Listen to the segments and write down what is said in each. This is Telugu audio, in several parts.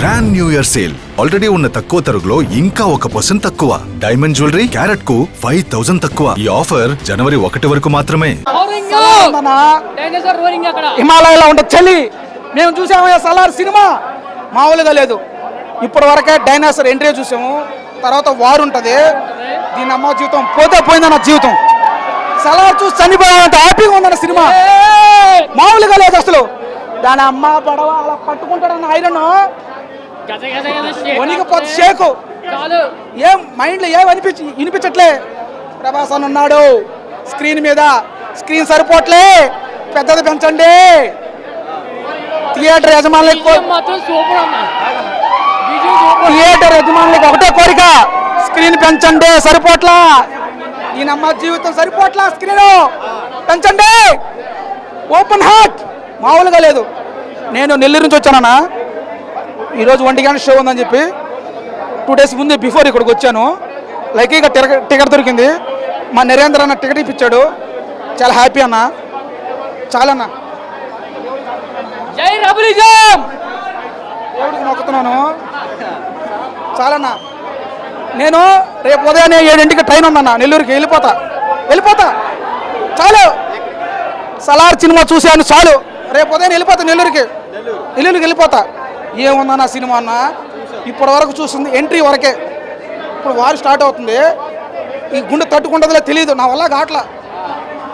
Grand new year sale already ఉన్న తక్కువ తరుగులో ఇంకా ఒక పర్సెంట్ తక్కువ. డైమండ్ జ్యువెలరీ క్యారెట్కు ఫైవ్ థౌసండ్ తక్కువ. ఈ ఆఫర్ జనవరి ఒకటి వరకు మాత్రమే. హిమాలయలో ఉండే చలి. మేము చూసాము సలార్ సినిమా. మామూలుగా లేదు. ఇప్పటి వరకే డైనాసర్ ఎంట్రీ చూసాము. తర్వాత వారు ఉంటుంది. దీని అమ్మ జీవితం పోతే పోయిందన్న జీవితం. సలార్ చూసి చనిపోయామంటే హ్యాపీగా ఉందన్న సినిమా. మామూలుగా లేదు అసలు. దాని అమ్మ పడవ అలా పట్టుకుంటాడన్న ఐరన్ వణికిపోతే షేకు చాలు. ఏం మైండ్లో ఏం అనిపించి వినిపించట్లే. ప్రభాస్ అని ఉన్నాడు. స్క్రీన్ మీద. స్క్రీన్ సరిపోట్లే. పెద్దది పెంచండి. థియేటర్ యజమానులకు థియేటర్ యజమానులకు ఒకటే కోరిక. స్క్రీన్ పెంచండి. సరిపోట్లా. ఈయనమ్మ జీవితం సరిపోట్లా స్క్రీన్. పెంచండి. Open heart. మామూలుగా లేదు. నేను నెల్లూరు నుంచి వచ్చానన్నా. ఈరోజు ఒంటి గంట షో ఉందని చెప్పి టూ డేస్ ముందే బిఫోర్ ఇక్కడికి వచ్చాను. లైకీగా టికెట్ టికెట్ దొరికింది. మా నరేంద్ర అన్న టికెట్ ఇప్పించాడు. చాలా హ్యాపీ అన్న. చాలా అన్న. జై రబులిజం! దేవుడికి నొక్కుతున్నాను. చాలన్నా నేను రేపు ఉదయాన్నే ఏడింటికి ట్రైన్ ఉందన్న నెల్లూరుకి వెళ్ళిపోతా. వెళ్ళిపోతా. చాలు. సలార్ సినిమా చూశాను. చాలు. రేపు ఉదయం వెళ్ళిపోతా నెల్లూరుకి. నెల్లూరుకి వెళ్ళిపోతా. ఏముందన్న సినిమా అన్న? ఇప్పటి వరకు చూస్తుంది ఎంట్రీ వరకే. ఇప్పుడు వారు స్టార్ట్ అవుతుంది. ఈ గుండె తట్టుకుంటుందిలే తెలియదు నా వల్ల కావట్లా.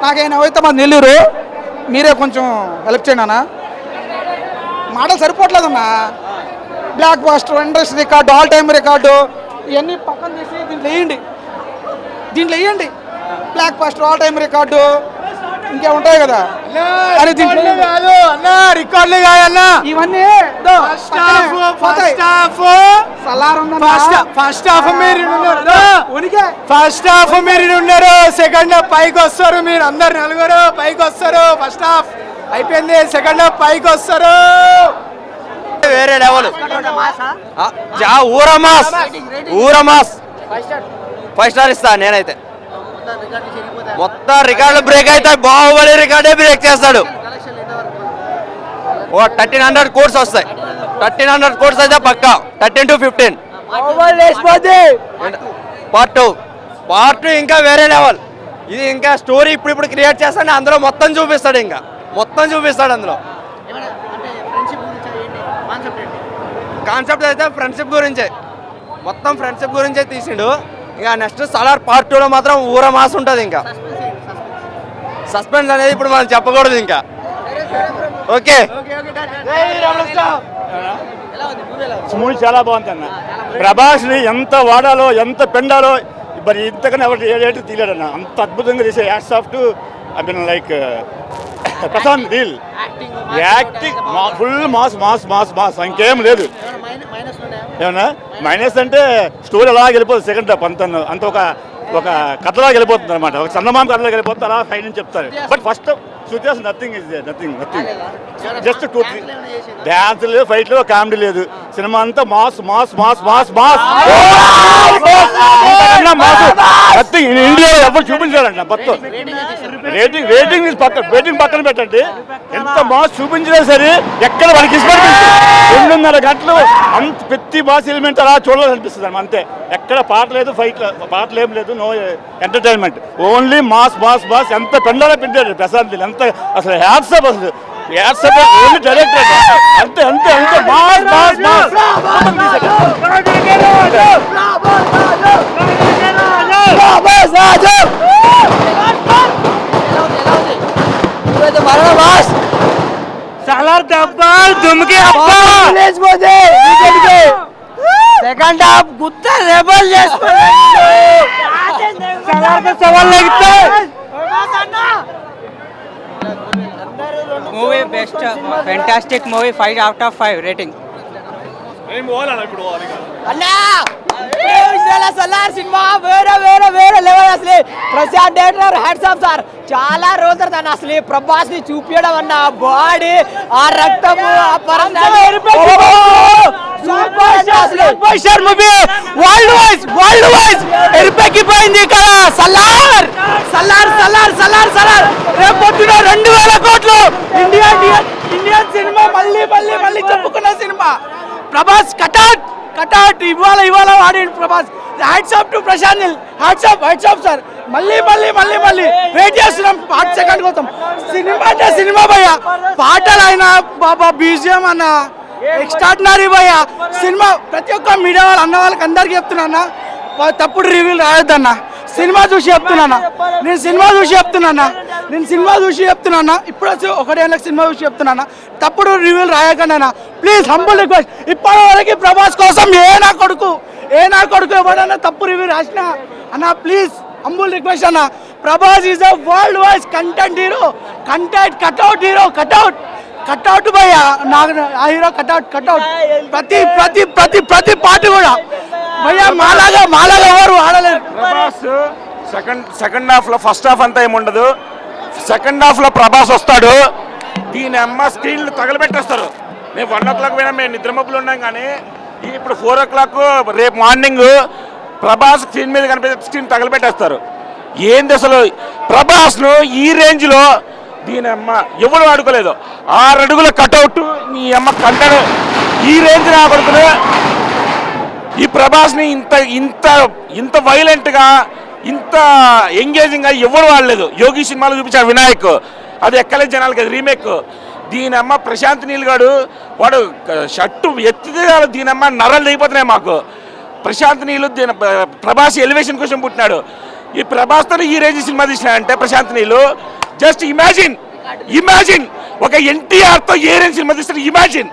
నాకేమైనా అయితే మా నెల్లూరు మీరే కొంచెం హెల్ప్ చేయండి అన్న. మాటలు సరిపోవట్లేదన్నా blockbuster industry record all time record ఇవన్నీ పక్కన తీసి దీంట్లో వేయండి. దీంట్లో వేయండి. Blockbuster all time record ఇంకే ఉంటాయి కదా? దీంట్లో వేయండి. రికార్డులు కాదన్నా ఇవన్నీ దో, పక్కనే పోతాయి. సలార్ ఉందన్నా. ఫస్ట్ హాఫ్ మీరు ఉన్నారు. ఉనికే. ఫస్ట్ హాఫ్ మీరు ఉన్నారు. సెకండ్ హాఫ్ పైకి వస్తారు మీరు అందరు నలుగురు. పైకి వస్తారు. ఫస్ట్ హాఫ్ అయిపోయింది. సెకండ్ హాఫ్ పైకి వస్తారు. వేరే లెవెల్. జా ఊరమాస్. ఊరమాస్. ఫైవ్ స్టార్ ఇస్తా నేనైతే. మొత్తం రికార్డులు బ్రేక్ అవుతాయి. బాహుబలి రికార్డే బ్రేక్ చేస్తాడు. ఓ థర్టీన్ హండ్రెడ్ కోర్స్ వస్తాయి. థర్టీన్ హండ్రెడ్ కోర్స్ అయితే పక్కా. Thirteen to fifteen part two part two ఇంకా వేరే లెవెల్ ఇది ఇంకా స్టోరీ ఇప్పుడు ఇప్పుడు క్రియేట్ చేస్తాడు. అందులో మొత్తం చూపిస్తాడు ఇంకా. మొత్తం చూపిస్తాడు అందులో. కాన్సెప్ట్ అయితే ఫ్రెండ్షిప్ గురించే. మొత్తం ఫ్రెండ్షిప్ గురించే తీసిండు. ఇంకా నెక్స్ట్ సలార్ పార్ట్ టూలో మాత్రం ఊర మాస్ ఉంటుంది ఇంకా. సస్పెన్స్ అనేది ఇప్పుడు మనం చెప్పకూడదు ఇంకా. ఓకే మూవీ చాలా బాగుంది అన్న. ప్రభాస్ని ఎంత వాడాలో ఎంత పెండాలో మరి ఇంతకన్నా ఎవరు ఏటి తీయలేడన్న అంత అద్భుతంగా తీసే ads of to I mean like Prashanth real acting full mass mass mass mass ఇంకేం లేదు. ఏమన్నా? మైనస్ అంటే స్టోరీ అలా వెళ్ళిపోతుంది సెకండ్ హాఫ్ అంత అంత ఒక ఒక కథలా వెళ్ళిపోతుంది అనమాట ఒక చందమామ కథలా వెళ్ళిపోతుంది అలా ఫైన్ అని చెప్తారు. But first Shruti nothing is nothing nothing just two three dance లేదు ఫైట్ లేదు కామెడీ లేదు. సినిమా అంతా mass mass mass mass mass nothing ఇండియాలో ఎవరు చూపించాలంట మొత్తం. రేటింగ్ రేటింగ్ పక్కన రేటింగ్ పక్కన పెట్టండి. ఎంత మాస్ చూపించినా సరే ఎక్కడ వాళ్ళకి ఇష్టపడి రెండున్నర గంటలు అంత ప్రతి మాస్ ఎలిమెంట్ అలా చూడాలనిపిస్తుంది అన్నమాట అంతే. ఎక్కడ పాట లేదు ఫైట్ పాటలు ఏం లేదు no entertainment only mass mass mass ఎంత పెండాలో పెట్టారు ప్రశాంత్ ఎంత అసలు హ్యాట్సప్ అసలు. హ్యాట్సప్ ఓన్లీ డైరెక్టర్ అంతే అంతే అంతే. మాస్ మాస్ మాస్ సలార్ డబ్బాల్ దుమ్కి సెకండ్ హాఫ్ గుత్త రెబల్ సలార్ సవాల్ లెగితే movie best fantastic movie five out of five rating Salaar cinema వేరే వేరే వేరే లెవెల్ అసలు. Prashanth director hats off sir చాలా రోజుల తర్వాత అసలు ప్రభాస్ని చూపించడం అన్న బాడీ ఆ రక్తము ఆ super movie worldwide worldwide ఎరిపెక్కిపోయింది ఇక్కడ. సలార్! సలార్ సలార్ సలార్ సలార్. రేపు పొద్దున రెండు వేల కోట్లు. ఇండియా ఇండియన్ సినిమా మళ్ళీ మళ్ళీ మళ్ళీ చెప్పుకున్న సినిమా. ప్రభాస్ కటాట్ కటాట్ ఇవాళ ఇవాళ ఆడాడు Prabhas. Hats off to Prashanth Neel hats off hats off sir మళ్ళీ మళ్ళీ మళ్ళీ మళ్ళీ. వెయిట్ చేస్తున్నాం. పాట సెకండ్ కోసం. సినిమా అంటే సినిమా భయ్య. పాటలు అయినా బాబా బీజియం అన్న. ఎక్స్ట్రాడినరీ భయ్య. సినిమా ప్రతి ఒక్క మీడియా వాళ్ళు అన్న వాళ్ళకి అందరికీ చెప్తున్నా అన్న, తప్పుడు రివ్యూలు రాయొద్దన్న. సినిమా చూసి చెప్తున్నా నేను సినిమా చూసి చెప్తున్నా నేను సినిమా చూసి చెప్తున్నా ఇప్పుడు వచ్చి ఒకటేళ్ళకి సినిమా చూసి చెప్తున్నా తప్పుడు రివ్యూలు రాయకుండా ప్లీజ్ హంబుల్ రిక్వెస్ట్ ఇప్పటి వరకు ప్రభాస్ కోసం ఏ నా కొడుకు ఏ నా కొడుకు ఎవడన్నా తప్పు రివ్యూ రాసిన అన్న ప్లీజ్ హంబుల్ రిక్వెస్ట్ అన్న. Prabhas is a worldwide content hero content cutout hero cutout cutout భయ్య నాకు ఆ హీరో కట్అవుట్ కట్అవుట్ ప్రతి ప్రతి ప్రతి ప్రతి పాట కూడా. భయ్య మాలాగా మాలాగా ఎవరు ఆడలేరు. సెకండ్ సెకండ్ హాఫ్లో ఫస్ట్ హాఫ్ అంతా ఏముండదు. సెకండ్ హాఫ్లో ప్రభాస్ వస్తాడు. దీని అమ్మ స్క్రీన్లు తగలబెట్టేస్తారు. మేము వన్ ఓ క్లాక్ పోయినా మేము నిద్రమబ్బులు ఉన్నాం కానీ ఇప్పుడు ఫోర్ ఓ క్లాక్ రేపు మార్నింగ్ ప్రభాస్ స్క్రీన్ మీద కనిపించే స్క్రీన్ తగలబెట్టేస్తారు. ఏంది అసలు? ప్రభాస్ను ఈ రేంజ్లో దీని అమ్మ ఎవరు ఆడుకోలేదు. ఆరు అడుగుల కటౌట్ నీ అమ్మ కంటడు. ఈ రేంజ్ నా కొడుకునే ఈ ప్రభాస్ని ఇంత ఇంత ఇంత వైలెంట్గా ఇంత ఎంగేజింగ్గా ఎవరు వాడలేదు. యోగి సినిమాలో చూపించాడు వినాయక్ అది ఎక్కలేదు జనాలకి అది రీమేక్. దీనమ్మ ప్రశాంత్ నీల్గాడు వాడు షర్టు ఎత్తితే దీనమ్మ నరలు దిగిపోతున్నాయి మాకు. ప్రశాంత్ నీళ్ళు దీని ప్రభాస్ ఎలివేషన్ కోసం పుట్టినాడు. ఈ ప్రభాస్తో ఈ రేంజ్ సినిమా తీసినాడంటే ప్రశాంత్ నీళ్ళు జస్ట్ ఇమాజిన్ ఇమాజిన్. ఒక ఎన్టీఆర్తో ఏ రేంజ్ సినిమా తీస్తాడు ఇమాజిన్.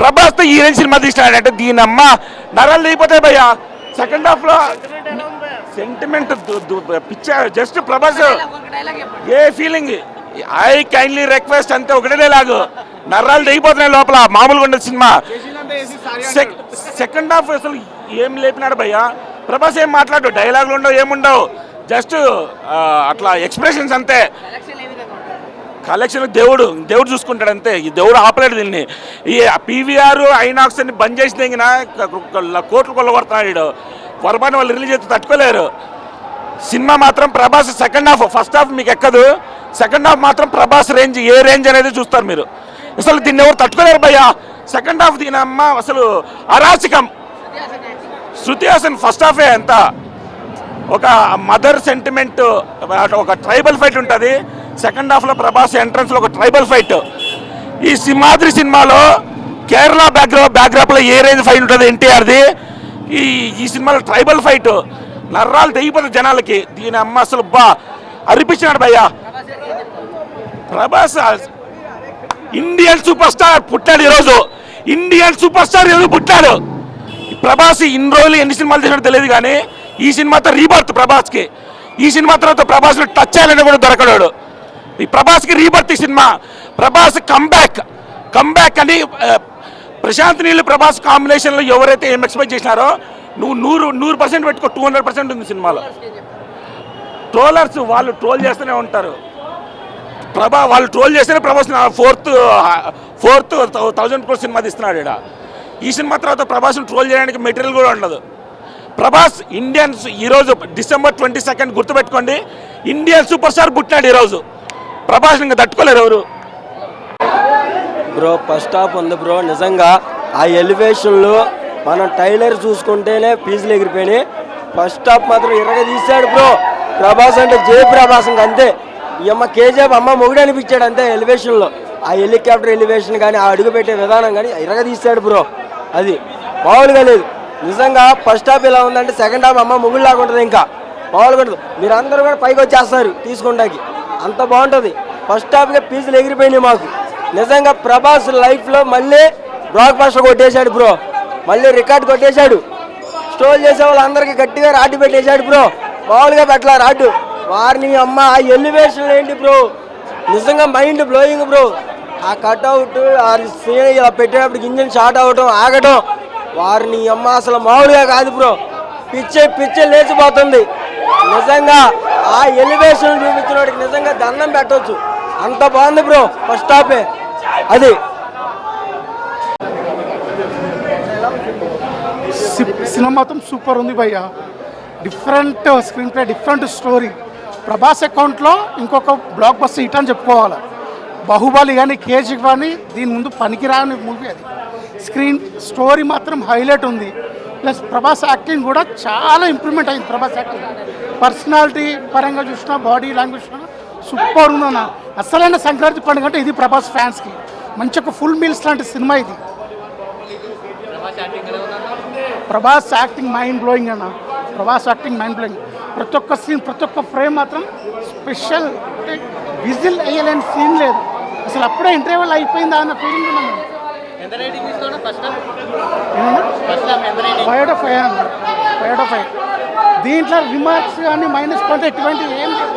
ప్రభాస్తో ఈ రేంజ్ సినిమా తీసినాడంటే దీని నరలు నరాలు దిగిపోతాయి భయ్యా. సెకండ్ హాఫ్లో sentiment picture just Prabhas. A feeling I kindly request అంతే ఒకటే లాగు. నర్రాలు దిగిపోతున్నాయి లోపల మామూలుగా ఉండదు సినిమా. సెకండ్ హాఫ్ అసలు ఏం లేపినాడు భయ్యా? ప్రభాస్ ఏం మాట్లాడు? డైలాగులు ఉండవు ఏముండవు జస్ట్ అట్లా ఎక్స్ప్రెషన్స్ అంతే. కలెక్షన్ దేవుడు దేవుడు చూసుకుంటాడు అంతే. ఈ దేవుడు ఆపలేడు దీన్ని. ఈ పీవీఆర్ ఐనాక్స్ అని బంద్ చేసి కోట్లు కొల్లగొడుతున్నాడు పొరపాటు వాళ్ళు రిలీజ్ చేస్తే తట్టుకోలేరు. సినిమా మాత్రం Prabhas second half first half మీకు ఎక్కదు. సెకండ్ హాఫ్ మాత్రం ప్రభాస్ రేంజ్ ఏ రేంజ్ అనేది చూస్తారు మీరు. అసలు దీన్ని ఎవరు తట్టుకోలేరు భయ్యా. సెకండ్ హాఫ్ దీని అమ్మ అసలు అరాచకం. శృతి హాసన్ ఫస్ట్ హాఫే ఎంత ఒక మదర్ సెంటిమెంట్ ఒక ట్రైబల్ ఫైట్ ఉంటుంది. సెకండ్ హాఫ్లో ప్రభాస్ ఎంట్రన్స్లో ఒక ట్రైబల్ ఫైట్ ఈ సింహాద్రి సినిమాలో కేరళ బ్యాక్గ్రౌండ్ బ్యాక్గ్రాప్లో ఏ రేంజ్ ఫైట్ ఉంటుంది? ఎన్టీఆర్ది. ఈ ఈ సినిమాలో ట్రైబల్ ఫైట్. నర్రాలు తెగిపోతుంది జనాలకి. దీని అమ్మ అసలు బా అరిపించినాడు భయ్యా. ప్రభాస్ ఇండియన్ సూపర్ స్టార్ పుట్టాడు ఈరోజు. ఇండియన్ సూపర్ స్టార్ ఈరోజు పుట్టాడు. ప్రభాస్ ఇన్ని రోజులు ఎన్ని సినిమాలు చేసినట్టు తెలియదు కానీ ఈ సినిమాతో రీబర్త్ ప్రభాస్కి. ఈ సినిమా తర్వాత ప్రభాస్ని టచ్ చేయాలని కూడా దొరకడాడు. ఈ ప్రభాస్కి రీబర్త్ ఈ సినిమా. ప్రభాస్ కంబ్యాక్ కంబ్యాక్ అని ప్రశాంత్ నీళ్ళు ప్రభాస్ కాంబినేషన్లో ఎవరైతే ఏం ఎక్స్పెక్ట్ చేసినారో నువ్వు నూరు నూరు పర్సెంట్ పెట్టుకో టూ హండ్రెడ్ పర్సెంట్ ఉంది సినిమాలో. ట్రోలర్స్ వాళ్ళు ట్రోల్ చేస్తూనే ఉంటారు. ప్రభా వాళ్ళు ట్రోల్ చేస్తేనే Prabhas fourth fourth thousand crore cinema తీస్తున్నాడు ఈడ. ఈ సినిమా తర్వాత ప్రభాస్ని ట్రోల్ చేయడానికి మెటీరియల్ కూడా ఉండదు. ప్రభాస్ ఇండియన్స్ ఈరోజు డిసెంబర్ ట్వంటీ సెకండ్ గుర్తుపెట్టుకోండి ఇండియన్ సూపర్ స్టార్ పుట్టినాడు ఈరోజు. ప్రభాస్ ఇంకా తట్టుకోలేరు ఎవరు? బ్రో ఫస్ట్ హాఫ్ ఉంది బ్రో. నిజంగా ఆ ఎలివేషన్లో మనం టైలర్ చూసుకుంటేనే ఫీజులు ఎగిరిపోయినాయి. ఫస్ట్ హాఫ్ మాత్రం ఇరగ తీశాడు బ్రో. ప్రభాస్ అంటే జే ప్రభాస్ ఇంక అంతే. ఈ అమ్మ కేజీఎఫ్ అమ్మ మొగుడు అనిపించాడు అంతే ఎలివేషన్లో. ఆ హెలికాప్టర్ ఎలివేషన్ కానీ ఆ అడుగు పెట్టే విధానం కానీ ఇరగ తీశాడు బ్రో. అది మామూలుగా లేదు. నిజంగా ఫస్ట్ హాఫ్ ఎలా ఉందంటే సెకండ్ హాఫ్ అమ్మ మొగుడులాగా ఉంటుంది ఇంకా. మామూలుగా ఉంటుంది మీరు అందరూ కూడా పైకి వచ్చేస్తారు తీసుకుంటాకి అంత బాగుంటుంది. ఫస్ట్ హాఫ్గా ఫీజులు ఎగిరిపోయినాయి మాకు. నిజంగా ప్రభాస్ లైఫ్లో మళ్ళీ బ్లాక్ బస్టర్ కొట్టేశాడు బ్రో మళ్ళీ రికార్డ్ కొట్టేశాడు. స్టోల్ చేసే వాళ్ళందరికీ గట్టిగా రాడ్డు పెట్టేశాడు బ్రో మామూలుగా పెట్టలా రాడ్డు వారిని అమ్మ ఆ ఎలివేషన్ ఏంటి బ్రో నిజంగా మైండ్ బ్లోయింగ్ బ్రో ఆ కట్అవుట్ ఆ సీన్ ఇలా పెట్టేటప్పుడు ఇంజిన్ షార్ట్ అవ్వటం ఆగటం వారిని అమ్మ అసలు మామూలుగా కాదు బ్రో పిచ్చే పిచ్చే లేచిపోతుంది. నిజంగా ఆ ఎలివేషన్ చూపించిన వాడికి నిజంగా దండం పెట్టవచ్చు అంత బాగుంది బ్రో ఫస్ట్ స్టాపే అది. సి- సినిమా మొత్తం సూపర్ ఉంది భయ్య. Different screenplay different story. Prabhas అకౌంట్లో ఇంకొక బ్లాక్ బస్టర్ హిట్ అని చెప్పుకోవాలి. బాహుబలి కానీ కేజీ కానీ దీని ముందు పనికిరాని మూవీ అది. స్క్రీన్ స్టోరీ మాత్రం హైలైట్ ఉంది. ప్లస్ ప్రభాస్ యాక్టింగ్ కూడా చాలా ఇంప్రూవ్మెంట్ అయింది ప్రభాస్ యాక్టింగ్. పర్సనాలిటీ పరంగా చూసినా బాడీ లాంగ్వేజ్ చూసినా సూపర్ ఉందన్న. అసలైన సంక్రాంతి పండుగ అంటే ఇది ప్రభాస్ ఫ్యాన్స్కి మంచి ఒక ఫుల్ మీల్స్ లాంటి సినిమా ఇది. ప్రభాస్ యాక్టింగ్ మైండ్ బ్లోయింగ్ అన్న. ప్రభాస్ యాక్టింగ్ మైండ్ బ్లోయింగ్ ప్రతి ఒక్క సీన్ ప్రతి ఒక్క ఫ్రేమ్ మాత్రం స్పెషల్ అంటే విజిల్ వేయలేని సీన్ లేదు. అసలు అప్పుడే ఇంటర్వ్యూల్ అయిపోయిందా అన్న ఫీలింగ్ ఉన్నాను ఫైవ్ టు ఫైవ్ అన్న. ఫైవ్ ఫైవ్ దీంట్లో రిమార్క్స్ కానీ మైనస్ పాయింట్ ఎటువంటి ఏం లేదు.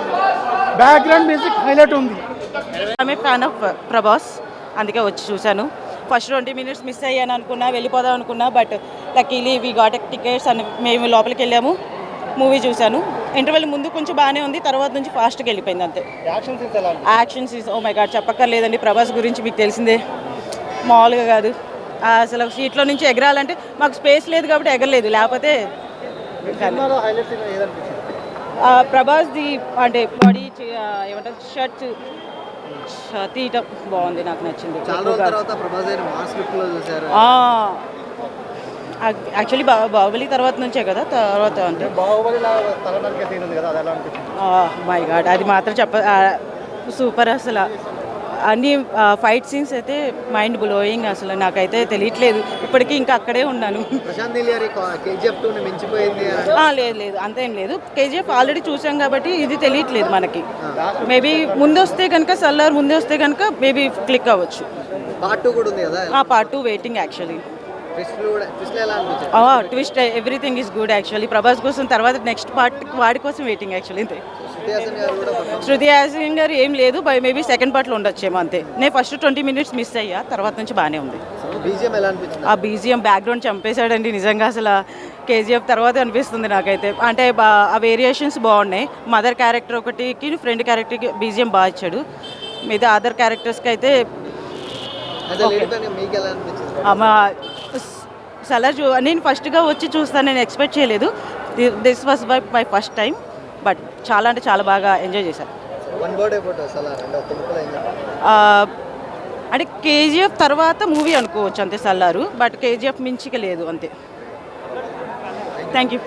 బ్యాక్గ్రౌండ్ మ్యూజిక్ హైలైట్ ఉంది. Fan of Prabhas. అందుకే వచ్చి చూశాను. ఫస్ట్ ట్వంటీ మినిట్స్ మిస్ అయ్యాను అనుకున్నా వెళ్ళిపోదాం అనుకున్నా but luckily we got tickets అని మేము లోపలికి వెళ్ళాము. మూవీ చూశాను. ఇంటర్వెల్ ముందు కొంచెం బాగానే ఉంది తర్వాత నుంచి ఫాస్ట్గా వెళ్ళిపోయింది అంతే. Action scenes oh my god చెప్పక్కర్లేదండి. ప్రభాస్ గురించి మీకు తెలిసిందే. మామూలుగా కాదు. అసలు సీట్లో నుంచి ఎగరాలంటే మాకు స్పేస్ లేదు కాబట్టి ఎగరలేదు. లేకపోతే కానీ. ఆ, ప్రభాస్ ది అంటే బాడీ ఏమంటారు? షర్ట్ తీయటం బాగుంది నాకు నచ్చింది. యాక్చువల్లీ బా బాహుబలి తర్వాత నుంచే కదా తర్వాత అంటే. మై గాడ్ అది మాత్రం చెప్ప సూపర్ అసలు. అన్ని ఫైట్ సీన్స్ అయితే మైండ్ బ్లోయింగ్ అసలు. నాకైతే తెలియట్లేదు. ఇప్పటికీ ఇంకా అక్కడే ఉన్నాను. లేదు లేదు. అంతేం లేదు. కేజీఎఫ్ ఆల్రెడీ చూసాం కాబట్టి ఇది తెలియట్లేదు మనకి. మేబీ ముందు వస్తే కనుక సల్లార్ ముందే వస్తే కనుక మేబీ క్లిక్ అవ్వచ్చు. పార్ట్ టూ కూడా ఉంది కదా? ఆ part two waiting actually twist everything is good actually Prabhas కోసం తర్వాత నెక్స్ట్ పార్ట్ వాడి కోసం వెయిటింగ్ యాక్చువల్లీ అంతే. శృతి హాసన్ గారు ఏం లేదు బై మేబీ సెకండ్ పార్ట్లో ఉండొచ్చేమో అంతే. నేను ఫస్ట్ ట్వంటీ మినిట్స్ మిస్ అయ్యా తర్వాత నుంచి బాగానే ఉంది. ఆ బీజిఎం బ్యాక్గ్రౌండ్ చంపేశాడండి నిజంగా అసలు. కేజీఎఫ్ తర్వాత అనిపిస్తుంది నాకైతే. అంటే బా- ఆ వేరియేషన్స్ బాగున్నాయి. మదర్ క్యారెక్టర్ ఒకటికి ఫ్రెండ్ క్యారెక్టర్కి బీజిఎం బాగా ఇచ్చాడు. మిగతా అదర్ క్యారెక్టర్స్కి అయితే సలార్ చూ నేను ఫస్ట్గా వచ్చి చూస్తాను నేను ఎక్స్పెక్ట్ చేయలేదు. This was by my first time but చాలా అంటే చాలా బాగా ఎంజాయ్ చేశాను? ఆ, అంటే కేజీఎఫ్ తర్వాత మూవీ అనుకోవచ్చు అంతే సల్లారు బట్ కేజీఎఫ్ మించిక లేదు అంతే. Thank you